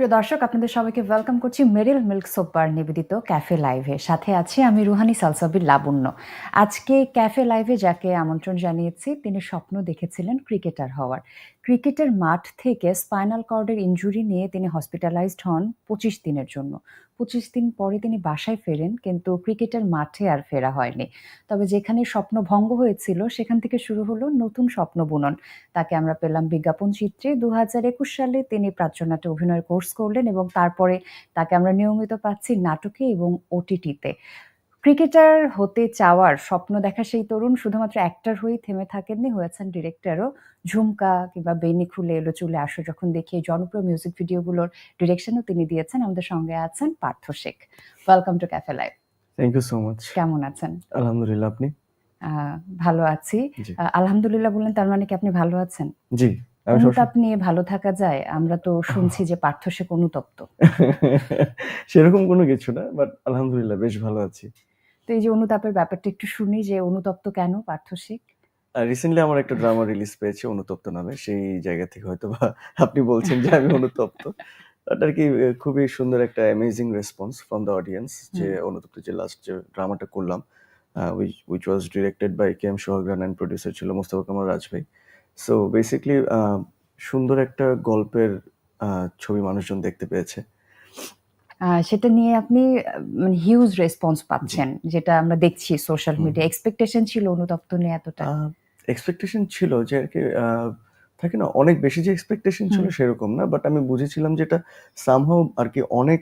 প্রিয় দর্শক, আপনাদের সবাইকে ওয়েলকাম করছি মেরিল মিল্ক সোপার নিবেদিত ক্যাফে লাইভে সাথে আছি আমি রুহানি সালসাবির লাবণ্য। আজকে ক্যাফে লাইভে যাকে আমন্ত্রণ জানিয়েছি, তিনি স্বপ্ন দেখেছিলেন ক্রিকেটার হওয়ার। ক্রিকেটের মাঠ থেকে স্পাইনাল কর্ডের ইঞ্জুরি নিয়ে তিনি হসপিটালাইজড হন পঁচিশ দিনের জন্য। পঁচিশ দিন পরে তিনি বাসায় ফেরেন, কিন্তু ক্রিকেটের মাঠে আর ফেরা হয়নি। তবে যেখানে স্বপ্ন ভঙ্গ হয়েছিল, সেখান থেকে শুরু হলো নতুন স্বপ্ন বুনন। তাকে আমরা পেলাম বিজ্ঞাপন চিত্রে। দু হাজার একুশ সালে তিনি প্রাচ্যনাটে অভিনয় কোর্স করলেন এবং তারপরে তাকে আমরা নিয়মিত পাচ্ছি নাটকে এবং ওটিটিতে। ক্রিকেটার হতে চাওয়ার স্বপ্ন দেখা সেই তরুণ শুধুমাত্র অ্যাক্টর হয়েই থেমে থাকেননি হয়েছেন ডিরেক্টরও ঝুমকা কিংবা বেনি খুলে এলো চুলে আসো যখন দেখি জনপ্রিয় মিউজিক ভিডিওগুলোর ডিরেকশনও তিনি দিয়েছেন। আমাদের সঙ্গে আছেন Partha Sheikh. Welcome to cafe live thank you so much কেমন আছেন? আলহামদুলিল্লাহ আপনি? ভালো আছি। আলহামদুলিল্লাহ বললেন তার মানে কি আপনি ভালো আছেন? জি অনুতাপ নিয়ে ভালো থাকা যায় আমরা তো শুনছি যে পার্থ শেখ অনুতপ্ত। সেরকম কোনো কিছু না বাট আলহামদুলিল্লাহ বেশ ভালো আছি। তো এই যে অনুতাপের ব্যাপারটা একটু শুনি যে অনুতপ্ত কেন পার্থ শেখ? রিসেন্টলি আমার একটা ড্রামা রিলিজ পেয়েছে অনুতপ্ত নামে। সেই জায়গা থেকে হয়তো বা আপনি বলছেন যে আমি অনুতপ্ত। আর কি খুবই সুন্দর একটা amazing response from the audience যে অনুতপ্ত যে লাস্ট যে ড্রামাটা করলাম which was directed by K M Sohagran and producer ছিল মোস্তফা কামাল রাজ ভাই। সো বেসিকলি সুন্দর একটা গল্পের ছবি মানুষজন দেখতে পেয়েছে। সেটা নিয়ে আপনি মানে হিউজ রেসপন্স পাচ্ছেন যেটা আমরা দেখছি সোশ্যাল। মিডিয়া এক্সপেকটেশন ছিল অনুতপ্ত নিয়ে এতটা? এক্সপেকটেশন ছিল যে আর কি থাকে না অনেক বেশি যে এক্সপেকটেশন ছিল সেরকম না বাট আমি বুঝেছিলাম যেটা সামহাও আর কি অনেক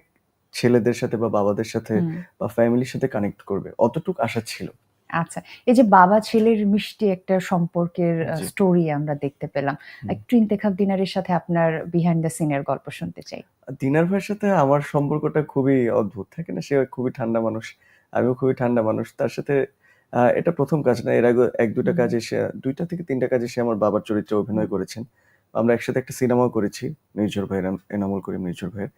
ছেলেদের সাথে বা বাবাদের সাথে বা ফ্যামিলির সাথে কানেক্ট করবে অতটুক আশা ছিল। আচ্ছা এই যে বাবা ছেলের মিষ্টি একটা সম্পর্কের স্টোরি আমরা দেখতে পেলাম। একটু ইন্তেখাব দিনারের সাথে আপনার বিহাইন্ড দ্য সিনের গল্প শুনতে চাই। দিনার ভাইয়ের সাথে আমার সম্পর্কটা খুবই অদ্ভুত। থাকে না? সে খুবই ঠান্ডা মানুষ আমিও খুবই ঠান্ডা মানুষ। তার সাথে এটা প্রথম কাজ না এর আগে এক হুম। কাজে সে দুইটা থেকে তিনটা কাজে সে আমার বাবার চরিত্রে অভিনয় করেছেন। আমরা একসাথে একটা সিনেমাও করেছি নির্ঝর ভাইয়ের এন- এনামুল করিম নির্ঝর ভাইয়ের।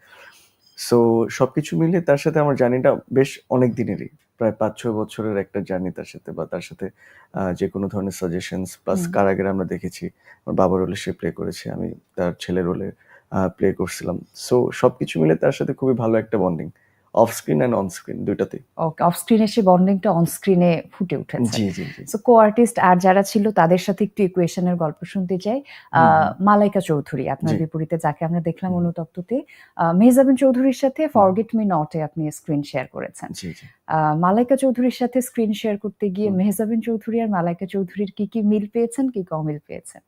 সো সবকিছু মিলিয়ে তার সাথে আমার জার্নিটা বেশ অনেক দিনেরই। প্রায় পাঁচ ছয় বছরের একটা জার্নি তার সাথে বা তার সাথে আহ, যে কোনো ধরনের সাজেশনস প্লাস কারাগারে আমরা দেখেছি। আমার বাবার রোলে সে প্লে করেছে আমি তার ছেলের রোলে প্লে করছিলাম। সো সবকিছু মিলে তার সাথে খুবই ভালো একটা bonding off screen and on screen দুইটাতেই okay off স্ক্রিনে সে বন্ডিংটা অন স্ক্রিনে ফুটে উঠেছে। জি জি সো কো আর্টিস্ট আর যারা ছিল তাদের সাথে একটু ইকুয়েশনের গল্প শুনতে চাই। মালাইকা চৌধুরী আপনার বিপরীতে যাকে আমরা দেখলাম অনুতপ্ততে। মেহজাবিন চৌধুরীর সাথে ফরগেট মি নটে আপনি স্ক্রিন শেয়ার করেছেন। জি জি। মালাইকা চৌধুরীর সাথে স্ক্রিন শেয়ার করতে গিয়ে মেহজাবিন চৌধুরী আর মালাইকা চৌধুরীর কি কি মিল পেয়েছেন কি কম মিল পেয়েছেন?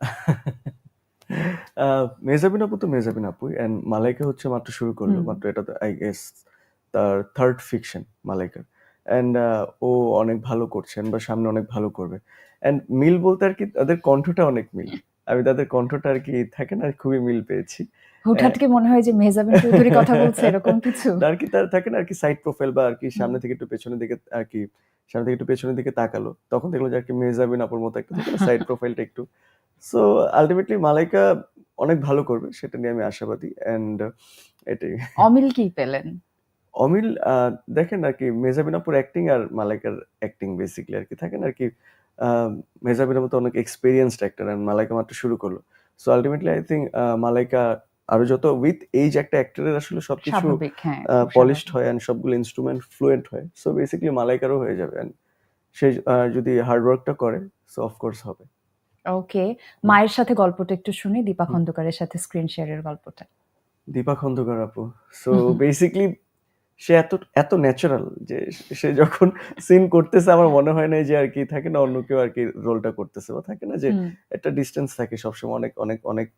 মেজাবিন আপু তো মেজাবিন আপু এন্ড মালাইকা হচ্ছে মাত্র শুরু করল মাত্র এটা তো আই গেস তার থার্ড ফিকশন মালাইকার। অ্যান্ড ও অনেক ভালো করছেন বা সামনে অনেক ভালো করবে। অ্যান্ড মিল বলতে আর কি তাদের কণ্ঠটা অনেক মিল। আমি তাদের কণ্ঠটা আর কি থাকে না খুবই মিল পেয়েছি। হুটহাট কি মনে হয় যে মেহজাবিন চৌধুরী কথা বলছে? এরকম কিছু? আর কি তার থাকে না আর কি সাইড প্রোফাইল বা আর কি সামনে থেকে একটু পেছনের দিকে আর কি সামনে থেকে একটু পেছনের দিকে তাকালো তখন দেখল যে আর কি মেজাবিন আপুর মতো একটা সাইড প্রোফাইলটা একটু। সো আলটিমেটলি মালাইকা অনেক ভালো করবে সেটা নিয়ে আমি আশাবাদী অ্যান্ড এটাই। অমিল কি পেলেন? অমিল দেখেন আর কি মেজাবিন আপুর অ্যাক্টিং আর মালাইকার অ্যাক্টিং বেসিকলি আর কি থাকে না আর কি আহ, মেজাবিনের মতো অনেক এক্সপিরিয়েন্সড অ্যাক্টর অ্যান্ড মালাইকা মাত্র শুরু করল। So ultimately I think Malaika আরও যত উইথ এইজ একটা অ্যাক্টরের আসলে সবকিছু হ্যাঁ পলিশড হয় অ্যান্ড সবগুলো ইনস্ট্রুমেন্ট ফ্লুয়েন্ট হয়। সো বেসিক্যালি মালাইকারও হয়ে যাবে অ্যান্ড সে যদি হার্ড ওয়ার্কটা করে সো অফকোর্স হবে। ওকে মায়ের সাথে গল্পটা একটু শুনি দীপা খন্দকারের সাথে স্ক্রিন শেয়ারের গল্পটা। দীপা খন্দকার আপু সো। বেসিক্যালি সে এত এত ন্যাচারাল যে সে যখন সিন করতেছে আমার মনে হয় না যে আর কি থাকে না অন্য কেউ আর কি রোলটা করতেছে বা থাকে না যে একটা ডিস্টেন্স থাকে সবসময়। অনেক অনেক অনেক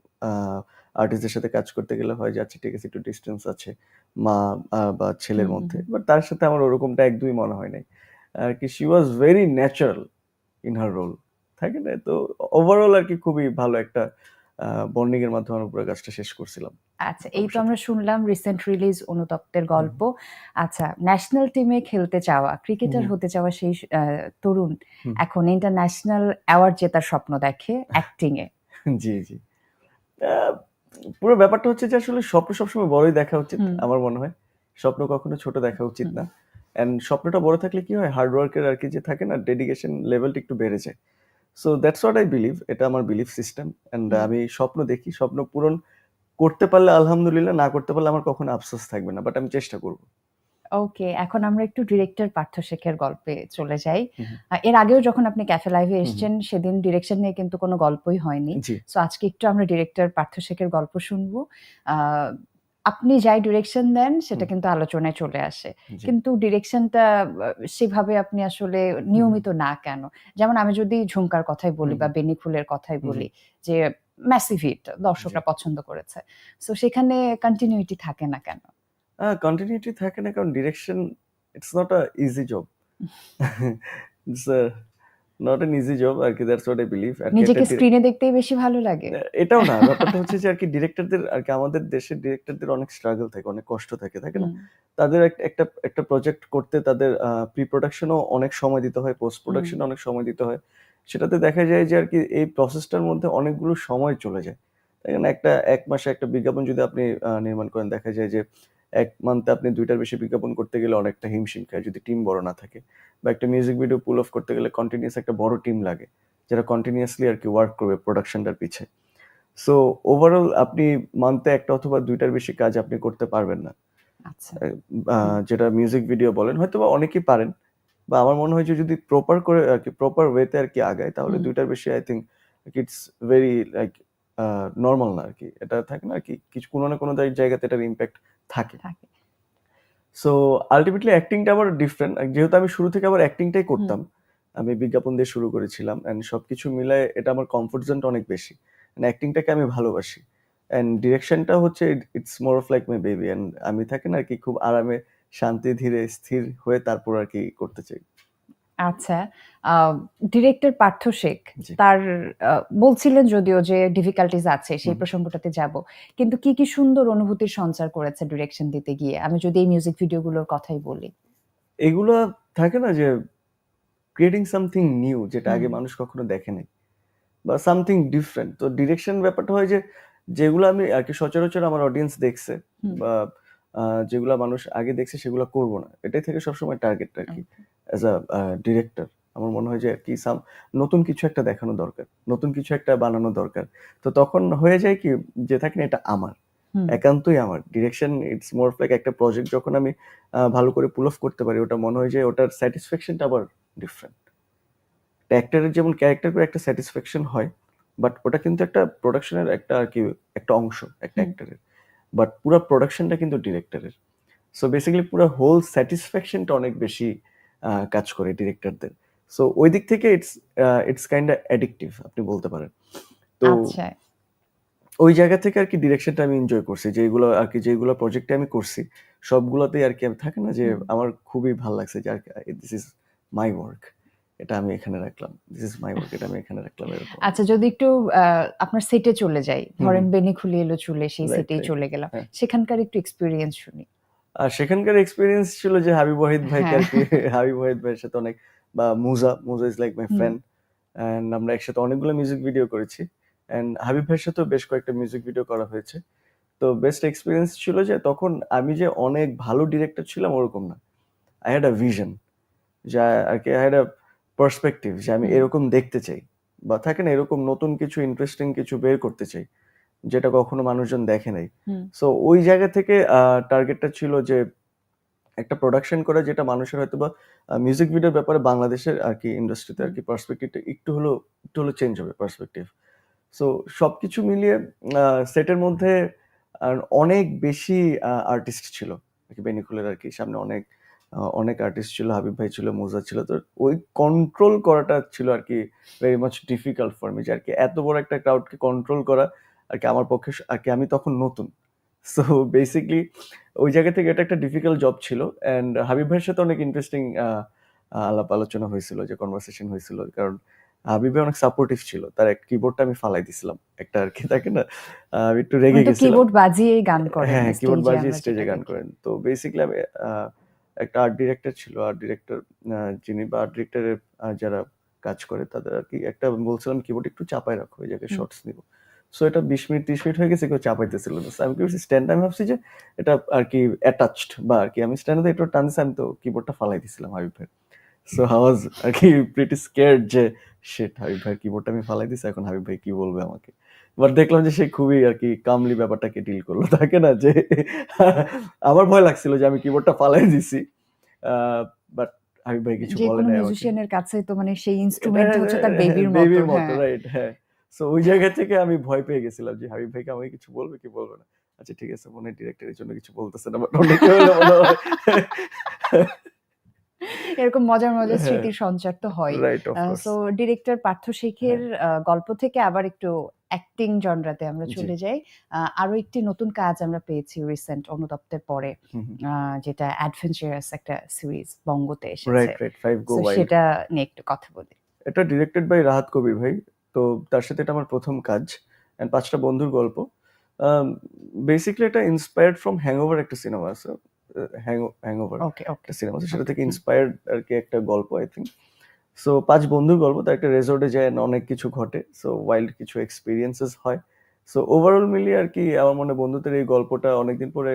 আর্টিস্টের সাথে কাজ করতে গেলে হয় যে আচ্ছা ঠিক আছে একটু ডিস্টেন্স আছে মা বা ছেলের মধ্যে। বাট তার সাথে আমার ওরকমটা একদমই মনে হয় নাই। আর কি she was very natural in her role থাকে না? তো ওভারঅল আর কি খুবই ভালো একটা বন্ডিং এর মাধ্যমে আমরা পুরো কাজটা শেষ করছিলাম। আচ্ছা এই তো আমরা শুনলাম রিসেন্ট রিলিজ অনুতপ্তের গল্প। আচ্ছা ন্যাশনাল টিমে খেলতে চাওয়া ক্রিকেটার হতে চাওয়া সেই তরুণ এখন ইন্টারন্যাশনাল অ্যাওয়ার্ড জেতার স্বপ্ন দেখে অ্যাক্টিং এ জি। জি পুরো ব্যাপারটা হচ্ছে যে আসলে স্বপ্ন সবসময় বড়ই দেখা উচিত আমার মনে হয়। স্বপ্ন কখনো ছোট দেখা উচিত না। এন্ড স্বপ্নটা বড় থাকলে কি হয়? হার্ড ওয়ার্কের আর কি যে থাকে না ডেডিকেশন লেভেলটা একটু বেড়ে যায়। So that's what I believe এটা আমার বিলিভ সিস্টেম অ্যান্ড আমি স্বপ্ন দেখি স্বপ্ন পূরণ করতে পারলে আলহামদুলিল্লাহ না করতে পারলে আমার কখনো আফসোস থাকবে না বাট আমি চেষ্টা করব। ওকে এখন আমরা একটু ডিরেক্টর পার্থ শেখের গল্পে চলে যাই। এর আগেও যখন আপনি ক্যাফে লাইভে। এসেছেন সেদিন ডিরেকশন নিয়ে কিন্তু কোনো গল্পই হয়নি। সো আজকে একটু আমরা ডিরেক্টর পার্থ শেখের গল্প শুনব। আপনি যাই ডিরেকশন দেন সেটা কিন্তু আলোচনায় চলে আসে। কিন্তু ডিরেকশনটা সেভাবে আপনি আসলে নিয়মিত না কেন? যেমন আমি যদি ঝুমকার কথাই বলি বা হুম। বেনি ফুলের কথাই বলি যে ম্যাসিভ হিট দর্শকরা পছন্দ করেছে। সো সেখানে কন্টিনিউটি থাকে না কেন? কন্টিনিউটি থাকে না কারণ direction it's not a easy job it's not an easy job আর কি দ্যাটস হোয়াট আই বিলিভ আর নিজেকে স্ক্রিনে দেখতেই বেশি ভালো লাগে। এটাও না ব্যাপারটা হচ্ছে যে আর কি ডিরেক্টরদের আর কি আমাদের দেশের ডিরেক্টরদের অনেক স্ট্রাগল থাকে অনেক কষ্ট থাকে থাকে না? তাদের একটা একটা প্রজেক্ট করতে তাদের প্রি প্রোডাকশনও অনেক সময় দিতে হয় পোস্ট প্রোডাকশনে অনেক সময় দিতে হয়। সেটাতে দেখা যায় যে আর কি এই প্রসেসটার মধ্যে অনেকগুলো সময় চলে যায়। তাই না? একটা এক মাসে একটা বিজ্ঞাপন যদি আপনি নির্মাণ করেন দেখা যায় যে এক মান্থে আপনি দুইটার বেশি বিজ্ঞাপন করতে গেলে অনেকটা হিমশিম খায় যদি টিম বড় না থাকে। বা একটা মিউজিক ভিডিও পুল অফ করতে গেলে কন্টিনিউস একটা বড় টিম লাগে যারা কন্টিনিউয়াসলি আর কি ওয়ার্ক করবে প্রোডাকশনটার পিছে সো ওভারঅল আপনি মান্থে একটা অথবা দুইটার বেশি কাজ আপনি করতে পারবেন না। আচ্ছা। যেটা মিউজিক ভিডিও বলেন হয়তো বা অনেকেই পারেন বা আমার মনে হয় যে যদি প্রপার করে আর কি প্রপার ওয়েতে আর কি আগায় তাহলে দুইটার বেশি I think it's very like normal না আর কি। এটা থাকে না আর কি কিছু কোনো না কোনো জায়- জায়গাতে এটার ইম্প্যাক্ট থাকে। থাকে। সো আলটিমেটলি অ্যাক্টিংটা আবার ডিফারেন্ট যেহেতু আমি শুরু থেকে আবার অ্যাক্টিংটাই করতাম আমি বিজ্ঞাপন দিয়ে শুরু করেছিলাম অ্যান্ড সবকিছু মিলায় এটা আমার কমফোর্ট জোনটা অনেক বেশি। অ্যান্ড অ্যাক্টিংটাকে আমি ভালোবাসি। অ্যান্ড ডিরেকশনটা হচ্ছে it's more of like my baby and আমি থাকি না আর কি খুব আরামে শান্তি ধীরে স্থির হয়ে তারপর আর কি করতে চাই। আচ্ছা ডিরেক্টর পার্থ শেখ জি। তার আহ, বলছিলেন যদিও যে ডিফিকাল্টিজ আছে সেই হুম। প্রসঙ্গটাতে যাব। কিন্তু কি কি সুন্দর অনুভূতির সঞ্চার করেছে ডিরেকশন দিতে গিয়ে। আমি যদি এই মিউজিক ভিডিওগুলোর কথাই বলি। এগুলো থাকে না যে ক্রিয়েটিং সামথিং নিউ যেটা আগে মানুষ কখনো দেখে নাই বা সামথিং ডিফারেন্ট তো ডিরেকশন ব্যাপারটা হয় যে যেগুলো আমি আর কি সচরাচর আমার অডিয়েন্স দেখছে হুম। বা আহ, যেগুলো মানুষ আগে দেখছে সেগুলো করব না। এটাই থেকে সবসময় টার্গেট আর কি। অ্যাজ আ ডিরেক্টর আমার মনে হয় যে কি সাম নতুন কিছু একটা দেখানো দরকার নতুন কিছু একটা বানানো দরকার। তো তখন হয়ে যায় কি যে থাকে না এটা আমার একান্তই আমার। ডিরেকশন ইটস মোর লাইক একটা প্রজেক্ট যখন আমি ভালো করে পুল অফ করতে পারি ওটা মনে হয় যে ওটার স্যাটিসফ্যাকশনটা আবার ডিফারেন্ট অ্যাক্টরের যেমন ক্যারেক্টার করে একটা স্যাটিসফ্যাকশন হয় বাট ওটা কিন্তু একটা প্রোডাকশনের একটা আর কি একটা অংশ একটা। অ্যাক্টরের বাট পুরো প্রোডাকশনটা কিন্তু ডিরেক্টরের সো বেসিক্যালি পুরো হোল স্যাটিসফ্যাকশনটা অনেক বেশি কাজ করে ডিরেক্টরদের সো ওই দিক থেকে ইটস ইটস কাইন্ড অ্যাডিকটিভ আপনি বলতে পারেন। তো আচ্ছা। ওই জায়গা থেকে আর কি ডিরেকশনটা আমি এনজয় করছি। যেগুলো আর কি যেগুলো প্রজেক্টে আমি করছি সবগুলোতেই আর কি আমি থাকে না যে আমার খুবই ভালো লাগছে যে দিস ইজ মাই ওয়ার্ক এটা আমি এখানে রাখলাম দিস ইজ মাই ওয়ার্ক এটা আমি এখানে রাখলাম এরকম। আচ্ছা যদি একটু আপনার সেটে চলে যাই ধরেন বেনি খুলে এলো চুলে সেই সেটেই চলে গেলাম হ্যাঁ। সেখানকার একটু এক্সপিরিয়েন্স শুনি। আর সেখানকার এক্সপিরিয়েন্স ছিল যে হাবিব ওয়াহিদ ভাইকে আর কি হাবিব ওয়াহিদ ভাইয়ের সাথে অনেক বা Muza Muza is like my friend and আমরা একসাথে অনেকগুলো মিউজিক ভিডিও করেছি অ্যান্ড হাবিব ভাইয়ের সাথেও বেশ কয়েকটা মিউজিক ভিডিও করা হয়েছে। তো বেস্ট এক্সপিরিয়েন্স ছিল যে তখন আমি যে অনেক ভালো ডিরেক্টর ছিলাম ওরকম না। আই হ্যাড আ ভিশন যা আর কি আই হ্যাড আ পার্সপেক্টিভ যে আমি এরকম দেখতে চাই বা থাকে না এরকম নতুন কিছু ইন্টারেস্টিং কিছু বের করতে চাই। যেটা কখনো মানুষজন দেখে নাই। সো ওই জায়গা থেকে টার্গেটটা ছিল যে একটা প্রোডাকশন করা যেটা মানুষের হয়তো বা মিউজিক ভিডিওর ব্যাপারে বাংলাদেশের আর কি ইন্ডাস্ট্রিতে আর কি পার্সপেক্টিভটা একটু হলো একটু হলো চেঞ্জ হবে পার্সপেক্টিভ সো সবকিছু মিলিয়ে সেটের মধ্যে অনেক বেশি আর্টিস্ট ছিল। আর কি বেনিকুলের আর কি সামনে অনেক অনেক আর্টিস্ট ছিল হাবিব ভাই ছিল মোজা ছিল। তো ওই কন্ট্রোল করাটা ছিল আর কি very much difficult for me যে আর কি এত বড় একটা ক্রাউডকে কন্ট্রোল করা আর কি আমার পক্ষে আর কি আমি তখন নতুন। সো বেসিকলি ওই জায়গা থেকে এটা একটা ডিফিকাল্ট জব ছিল অ্যান্ড হাবিব ভাইয়ের সাথে অনেক ইন্টারেস্টিং আলাপ আলোচনা হয়েছিল যে কনভারসেশন হয়েছিল কারণ হাবিব ভাই অনেক সাপোর্টিভ ছিল। তার এক কিবোর্ডটা আমি ফালাই দিছিলাম। একটা আর কি থাকে না আমি একটু রেগে গেছিলাম। কিবোর্ড বাজিয়েই গান করেন হ্যাঁ কিবোর্ড বাজিয়ে স্টেজে গান করেন। তো বেসিক্যালি আমি একটা আর্ট ডিরেক্টর ছিল। আর্ট ডিরেক্টর যিনি বা আর্ট ডিরেক্টরের যারা কাজ করে তাদের আর কি একটা বলছিলাম কিবোর্ড একটু চাপায় রাখো ওই জায়গায়। শর্টস নিব। সো এটা বিশ মিনিট ত্রিশ মিনিট হয়ে গেছে কেউ চাপাইতেছিল না। আমি কি স্ট্যান্ড আমি ভাবছি যে এটা আর কি অ্যাটাচড বা আর কি আমি স্ট্যান্ডে একটু টান দিছি, আমি তো কিবোর্ডটা ফালাই দিছিলাম হাবিব ভাই। সো হাওয়াজ আর কি প্রিটি স্কেয়ার্ড যে শিট হাবিব ভাই কিবোর্ডটা আমি ফালাই দিছি এখন হাবিব ভাই কি বলবে আমাকে? বাট দেখলাম যে সে খুবই আর কি কামলি ব্যাপারটাকে ডিল করল। থাকে না যে আমার ভয় লাগছিল যে আমি কিবোর্ডটা ফালাই দিছি। বাট হাবিব ভাই কিছু বলে মিউজিশিয়ানের কাছে তো মানে সেই ইনস্ট্রুমেন্ট হচ্ছে তার বেবির মতো বেবির মতো হ্যাঁ। রাইট হ্যাঁ। সো ওই জায়গা থেকে আমি ভয় পেয়ে গেছিলাম যে হাবিব ভাইকে আমাকে কিছু বলবে কি বলবে না? আচ্ছা ঠিক আছে মনে ডিরেক্টরের জন্য কিছু বলতেছে না বাট অনেকে হলে এরকম মজার মজার হ্যাঁ। স্মৃতির সঞ্চার তো হয়। সো ডিরেক্টর পার্থ শেখের হ্যাঁ। গল্প থেকে আবার একটু অ্যাক্টিং জনরাতে আমরা চলে যাই। আরও একটি নতুন কাজ আমরা পেয়েছি রিসেন্ট অনুতপ্তের পরে যেটা অ্যাডভেঞ্চারাস একটা সিরিজ বঙ্গতে এসেছে। সেটা নিয়ে একটু কথা বলি। এটা ডিরেক্টেড বাই রাহাত কবির ভাই। তো তার সাথে এটা আমার প্রথম কাজ অ্যান্ড পাঁচটা বন্ধুর গল্প। বেসিক্যালি এটা ইন্সপায়ার্ড ফ্রম হ্যাংওভার একটা সিনেমা আছে। হ্যাংওভার একটা সিনেমা আছে সেটা থেকে ইন্সপায়ার্ড আর কি একটা গল্প আই থিঙ্ক সো পাঁচ বন্ধুর গল্প তার একটা রেজর্টে যায় অনেক কিছু ঘটে। সো ওয়াইল্ড কিছু এক্সপিরিয়েন্সেস হয়। সো ওভারঅল মিলিয়ে আর কি আমার মনে বন্ধুদের এই গল্পটা অনেকদিন পরে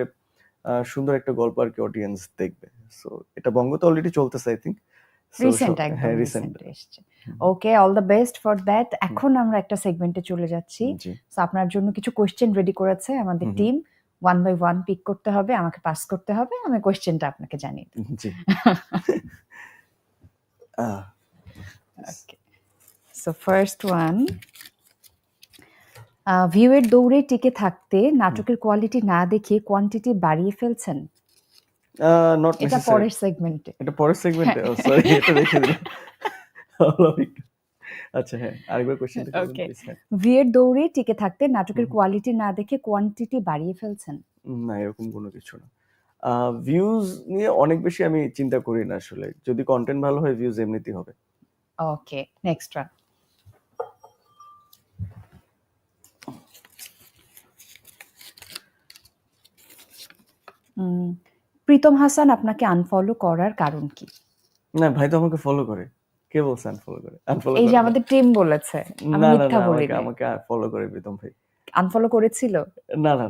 সুন্দর একটা গল্প আর কি অডিয়েন্স দেখবে। সো এটা বঙ্গতে অলরেডি চলতেছে আই থিঙ্ক রিসেন্ট একদম রিসেন্ট রিসেন্ট এসেছে। Okay all the best for that এখন আমরা একটা সেগমেন্টে চলে যাচ্ছি। আপনার জন্য কিছু কোয়েশ্চেন রেডি করেছে আমাদের। Team one by one pick করতে হবে আমাকে পাস করতে হবে আমি কোয়েশ্চেনটা আপনাকে জানিয়ে জি। ওকে সো ফার্স্ট ওয়ান ভিউয়ের দৌড়ে টিকে থাকতে নাটকের কোয়ালিটি না দেখে কোয়ান্টিটি বাড়িয়ে ফেলছেন? এটা necessary. পরের সেগমেন্টে এটা পরের সেগমেন্টে সরি এটা দেখে দিলাম। আচ্ছা হ্যাঁ আরেকবার কোশ্চেন Okay. ভিউয়ের দৌড়ে টিকে থাকতে নাটকের কোয়ালিটি না দেখে কোয়ান্টিটি বাড়িয়ে ফেলছেন। না এরকম কোনো কিছু না। ভিউজ নিয়ে অনেক বেশি আমি চিন্তা করি না আসলে। যদি কন্টেন্ট ভালো হয় ভিউজ এমনিতেই হবে। Okay next one Pritom Hasan আপনাকে আনফলো করার কারণ কি? না ভাই তো আমাকে ফলো করে। কে বলছে আনফলো করে? আনফলো এই যে আমাদের টিম বলেছে আমি মিথ্যা না বলি আমাকে আমাকে ফলো করে প্রীতম ভাই। আনফলো করেছিল? না না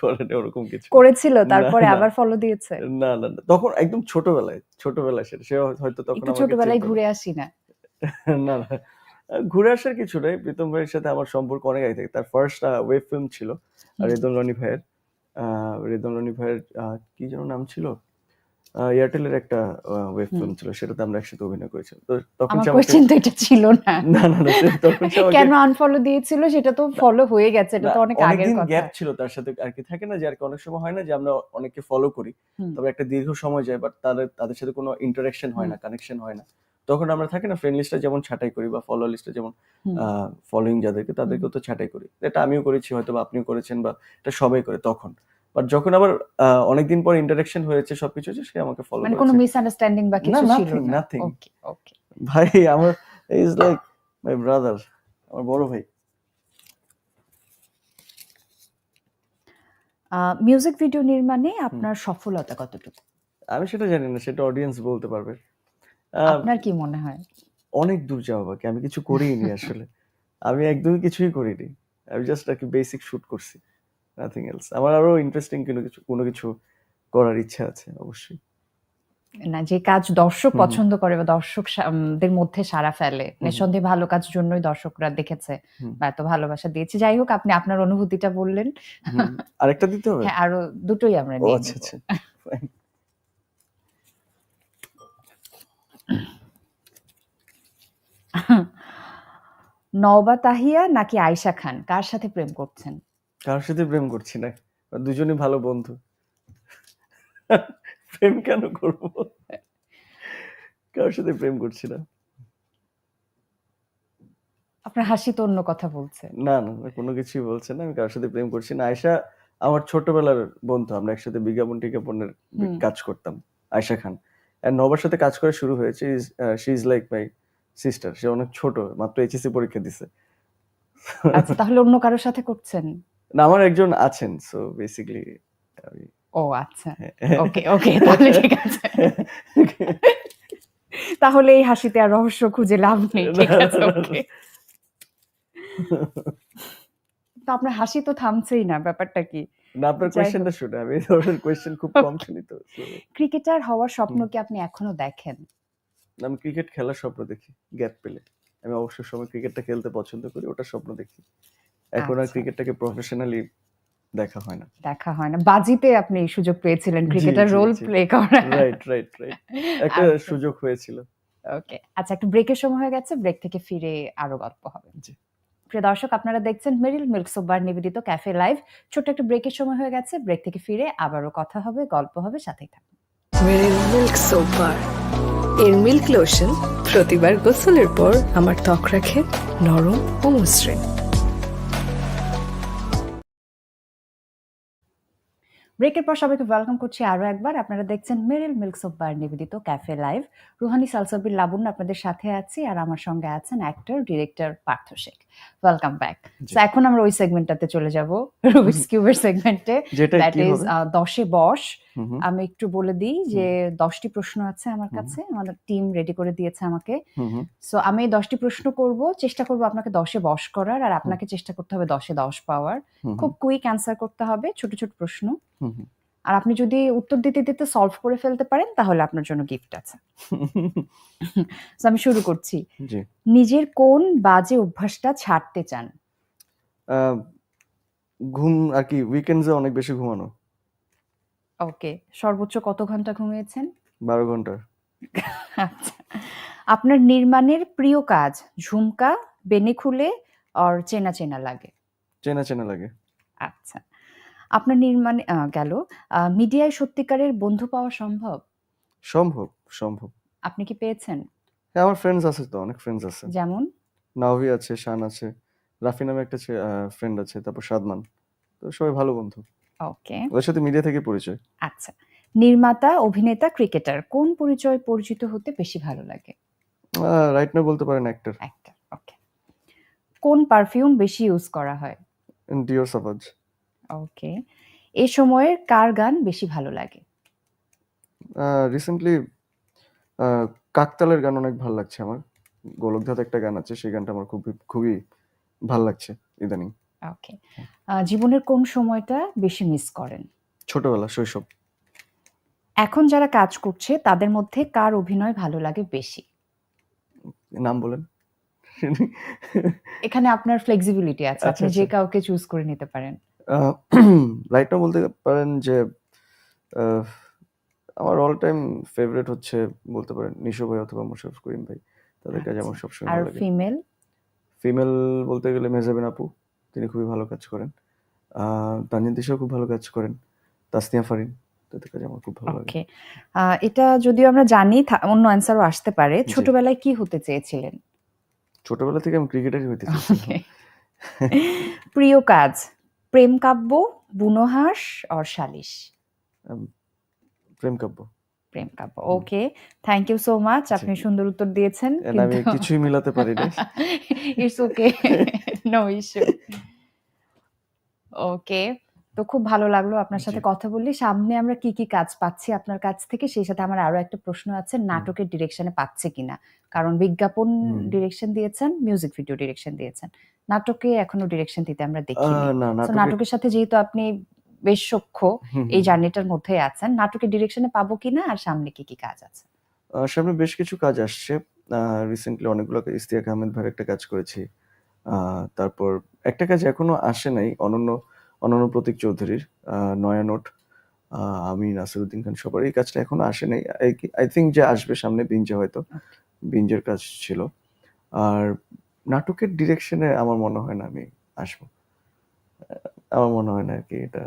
করে না ওরকম কিছু করেছিল তারপরে আবার ফলো দিয়েছে? না না না তখন একদম ছোটবেলায় ছোটবেলায় সেটা সে হয়তো তখন একটু ছোটবেলায় ঘুরে আসি না। না না ঘুরে আসার কিছু নাই। প্রীতম ভাইয়ের সাথে আমার সম্পর্ক অনেক আগে থেকে। তার ফার্স্ট ওয়েব ফিল্ম ছিল হুম। রেদন রনি ভাইয়ের। আহ, রেদন রনি ভাইয়ের কি যেন নাম ছিল? এয়ারটেলের একটা ওয়েব ফিল্ম ছিল সেটাতে আমরা একসাথে অভিনয় করেছিলাম। তো তখন আমার কোশ্চেন তো এটা ছিল না। না না না তখন কেন আনফলো দিয়েছিল সেটা তো ফলো হয়ে গেছে এটা তো অনেক আগের কথা। গ্যাপ ছিল তার সাথে আর কি থাকে না যে আর কি অনেক সময় হয় না যে আমরা অনেককে ফলো করি তবে একটা দীর্ঘ সময় যায় বাট তাদের তাদের সাথে কোনো ইন্টারাকশন হয় না কানেকশন হয় না। তখন আমরা থাকি না ফ্রেন্ড লিস্টটা যেমন ছাঁটাই করি বা ফলো লিস্টে যেমন ফলোইং যাদেরকে তাদেরকেও তো ছাঁটাই করি। এটা আমিও করেছি হয়তো বা আপনিও করেছেন বা এটা সবাই করে তখন। বাট যখন আবার অনেকদিন পর ইন্টারাকশন হয়েছে সবকিছু হয়েছে সে আমাকে ফলো মানে কোনো মিসআন্ডারস্ট্যান্ডিং বা কিছু ছিল না? nothing. ওকে ভাই আমার ইজ লাইক মাই ব্রাদার আমার বড় ভাই। মিউজিক ভিডিও নির্মাণে আপনার সফলতা কতটুকু? আমি সেটা জানি না সেটা অডিয়েন্স বলতে পারবে। আপনার কি মনে হয়? অনেক দূর যাওয়া বাকি আমি কিছু করিনি আসলে। আমি একদমই কিছুই করিনি। আমি জাস্ট আর কি বেসিক শুট করছি নাথিং এলস আমার আরও ইন্টারেস্টিং কোনো কিছু কোনো কিছু করার ইচ্ছা আছে অবশ্যই। না যে কাজ দর্শক পছন্দ করে বা দর্শক সা- উম, দের মধ্যে সাড়া ফেলে নিঃসন্দেহে ভালো কাজ জন্যই দর্শকরা দেখেছে বা এত ভালোবাসা দিয়েছে। যাই হোক আপনি আপনার অনুভূতিটা বললেন। আরেকটা দিতে হবে? হ্যাঁ আরও দুটোই আমরা নিয়ে আচ্ছা। আচ্ছা। নওবা তাহিয়া নাকি আয়শা খান? কার সাথে প্রেম করছেন? কারোর সাথে প্রেম করছি না? দুজনই ভালো বন্ধু। প্রেম কেন করব? কারোর সাথে প্রেম করছি না? আপনার হাসি তো অন্য কথা বলছে। না না কোনো কিছুই বলছে না। আমি কারোর সাথে প্রেম করছি না? আয়শা আমার ছোটবেলার বন্ধু। আমরা একসাথে বিজ্ঞাপন টিজ্ঞাপনের হুম। কাজ করতাম আয়শা খান। আর নবার সাথে কাজ করা শুরু হয়েছে। She is like my sister সে অনেক ছোট মাত্র এইচএসসি পরীক্ষা দিছে। আচ্ছা তাহলে অন্য কারোর সাথে করছেন? না আমার একজন আছেন সো বেসিক্যালি ও আচ্ছা। ওকে ওকে তাহলে ঠিক আছে। তাহলে এই হাসিতে আর রহস্য খুঁজে লাভ নেই ঠিক আছে ওকে তো আপনার হাসি তো থামছেই না ব্যাপারটা কি? না আপনার হোক। শুনে আমি ধরনের কোয়েশ্চেন খুব কম শুনি তো ক্রিকেটার হওয়ার স্বপ্ন কি আপনি এখনও দেখেন? আমি ক্রিকেট খেলার স্বপ্ন দেখি গ্যাপ পেলে। আমি অবসর সময় ক্রিকেটটা খেলতে পছন্দ করি ওটা স্বপ্ন দেখি। এখন আর আচ্ছা। ক্রিকেটটাকে প্রফেশনালি দেখা হয় না। দেখা হয় না। বাজিতে আপনি সুযোগ পেয়েছিলেন ক্রিকেটার রোল প্লে করার। রাইট রাইট রাইট একটা আচ্ছা। সুযোগ হয়েছিল। ওকে আচ্ছা একটু ব্রেকের সময় হয়ে গেছে ব্রেক থেকে ফিরে আরও গল্প হবে। জি। প্রিয় দর্শক আপনারা দেখছেন মেরিল মিল্ক সোবার নিবেদিত ক্যাফে লাইভ ছোট্ট একটা ব্রেকের সময় হয়ে গেছে ব্রেক থেকে ফিরে আবারও কথা হবে গল্প হবে সাথেই থাকুন। মেরিল মিল্ক সোপ বার এর মিল্ক লোশন প্রতিবার গোসলের পর আমার ত্বক রাখে নরম ও মসৃণ। ব্রেকের পর সবাইকে ওয়েলকাম করছি আরও একবার। আপনারা দেখছেন মেরিল মিল্ক অফ বার নিবেদিত ক্যাফে লাইভ। রুহানি সালসবির লাবণ্য আপনাদের সাথে আছি আর আমার সঙ্গে আছেন actor director Partha Sheikh. Welcome back জি। এখন আমরা ওই সেগমেন্টটাতে চলে যাব রুবিক্স কিউবের সেগমেন্টে দ্যাট ইজ দশে বস আমি একটু বলে দিই যে দশটি প্রশ্ন আছে আমার কাছে আমাদের টিম রেডি করে দিয়েছে আমাকে। সো আমি দশটি প্রশ্ন করব চেষ্টা করব আপনাকে দশে বস করার আর আপনাকে চেষ্টা করতে হবে দশে দশ পাওয়ার। খুব কুইক অ্যান্সার করতে হবে ছোট ছোট প্রশ্ন। আর আপনি যদি উত্তর দিতে দিতে সলভ করে ফেলতে পারেন তাহলে আপনার জন্য গিফট আছে। আমি শুরু করছি। নিজের কোন বাজে অভ্যাসটা ছাড়তে চান? ঘুম আর কি উইকেন্ডসে অনেক বেশি ঘুমানো। ওকে সর্বোচ্চ কত ঘণ্টা ঘুমিয়েছেন? বারো ঘণ্টার আচ্ছা। আপনার নির্মাণের প্রিয় কাজ ঝুমকা বেনে খুলে আর চেনা চেনা লাগে? চেনা চেনা লাগে। আচ্ছা। আপনার নির্মাণে আহ, গেল। আহ, মিডিয়ায় সত্যিকারের বন্ধু পাওয়া সম্ভব? সম্ভব সম্ভব। আপনি কি পেয়েছেন? হ্যাঁ আমার ফ্রেন্ডস আছে তো অনেক ফ্রেন্ডস আছে। যেমন? নাভি আছে শান আছে রাফি নামে একটা ফ্রেন্ড আছে তারপর সাদমান। তো সবাই ভালো বন্ধু। ওকে। ওদের সাথে মিডিয়া থেকে পরিচয়। আচ্ছা। নির্মাতা অভিনেতা ক্রিকেটার কোন পরিচয় পরিচিত হতে বেশি ভালো লাগে? রাইট না বলতে পারেন অ্যাক্টর একটা ওকে কোন পারফিউম বেশি ইউজ করা হয়? ডিওর সাবাজ ওকে এ সময়ের কার গান বেশি ভালো লাগে? রিসেন্টলি কাকতালের গান অনেক ভালো লাগছে আমার। গোলকধাত একটা গান আছে সেই গানটা আমার খুব খুবই ভালো লাগছে ইদানিং। ওকে জীবনের কোন সময়টা বেশি মিস করেন? ছোটবেলা শৈশব। এখন যারা কাজ করছে তাদের মধ্যে কার অভিনয় ভালো লাগে বেশি? নাম বলেন। এখানে আপনার ফ্লেক্সিবিলিটি আছে আচ্ছা, আপনি যে আচ্ছা। কাউকে চুজ করে নিতে পারেন। রাইট বলতে পারেন যে আমার অল টাইম ফেভারিট হচ্ছে বলতে পারেন নিশো ভাই অথবা মোশারফ করিম ভাই। তাদের কাজ আমার আচ্ছা। সবসময় আর ভালো লাগে। ফিমেল ফিমেল বলতে গেলে মেজাবিন আপু তিনি খুবই ভালো কাজ করেন। তানজিন তিশাও খুব ভালো কাজ করেন। তাসনিয়া ফারিন তাদের কাজ আমার খুব ভালো লাগে। এটা যদিও আমরা জানি অন্য অ্যান্সারও আসতে পারে। ছোটবেলায় কি হতে চেয়েছিলেন? ছোটবেলা থেকে আমি ক্রিকেটারই হইতে চেয়েছিলাম। প্রিয় কাজ? প্রেম Kabbo Bunohas or Salish. Prem Kabbo. Prem Kabbo okay. Thank you so much আপনি সুন্দর উত্তর দিয়েছেন আমি কিছুই মিলাতে পারি না it's okay no issue okay তো খুব ভালো লাগল আপনার সাথে কথা বললি সামনে আমরা কি কি কাজ পাচ্ছি আপনার কাছ থেকে সেই সাথে আমার আরও একটা প্রশ্ন আছে নাটকের ডিরেকশনে পাচ্ছে কিনা? কারণ বিজ্ঞাপন ডিরেকশন দিয়েছেন মিউজিক ভিডিও ডিরেকশন দিয়েছেন। নাটকে এখনও ডিরেকশন দিতে আমরা আহ, না নাটকের সাথে যেহেতু আপনি বেশ হুম, এই জার্নিটার মধ্যে আছেন নাটকের ডিরেকশনে পাবো কিনা আর সামনে কি কি কাজ আছে? সামনে বেশ কিছু কাজ আসছে। রিসেন্টলি অনেকগুলো ইস্তিয়াক আহমেদ ভাইয়ের একটা কাজ করেছি। তারপর একটা কাজ এখনও আসে নাই অনন্য অনন্য প্রতীক চৌধুরীর নয়া নোট। আমি নাসিরুদ্দিন খান সবার এই কাজটা এখনও আসে নাই। আই থিঙ্ক যে আসবে সামনে বিঞ্জে হয়তো। বিঞ্জের কাজ ছিল। আর নাটকের ডিরেকশনে আমার মনে হয় না আমি আসব। আমার মনে হয় না আর কি এটা।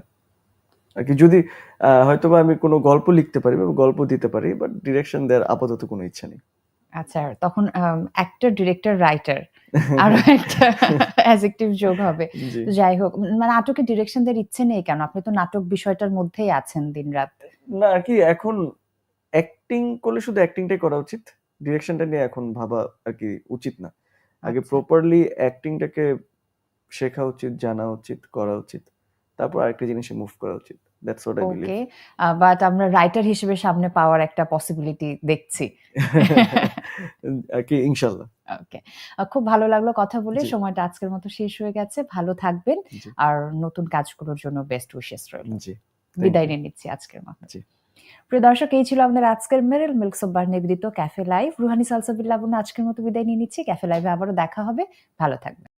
আর কি যদি হয়তো বা আমি কোনো গল্প লিখতে পারি বা গল্প দিতে পারি বাট ডিরেকশন দেওয়ার আপাতত কোনো ইচ্ছা নেই। আচ্ছা তখন অ্যাক্টর ডিরেক্টর রাইটার আরও একটা অ্যাজেক্টিভ যোগ হবে। যাই হোক মানে নাটকের ডিরেকশন দেওয়ার ইচ্ছে নেই কেন? আপনি তো নাটক বিষয়টার মধ্যেই আছেন দিনরাত। না কি এখন অ্যাক্টিং করলে শুধু অ্যাক্টিংটাই করা উচিত। ডিরেকশনটা নিয়ে এখন ভাবা আর কি উচিত না। আগে আচ্ছা। প্রপারলি অ্যাক্টিংটাকে শেখা উচিত জানা উচিত করা উচিত। তারপর আরেকটা জিনিসে মুভ করা উচিত। That's what I believe okay but আমরা রাইটার হিসেবে সামনে পাওয়ার একটা পসিবিলিটি দেখছি। কি ইনশাল্লাহ ওকে খুব ভালো লাগল কথা বলে। সময়টা আজকের মতো শেষ হয়ে গেছে। ভালো থাকবেন। আর নতুন কাজগুলোর জন্য বেস্ট উইশেস রইল। জি বিদায়. নিয়ে নিচ্ছি আজকের মতো। জি। প্রিয় দর্শক, এই ছিল আমাদের আজকের মেরেল মিল্ক সোবার নিবেদিত ক্যাফে লাইভ। রুহানি সালসাবিল্লাবুন আজকের মতো বিদায় নিয়ে নিচ্ছি। ক্যাফে লাইভে আবারও দেখা হবে। ভালো থাকবেন।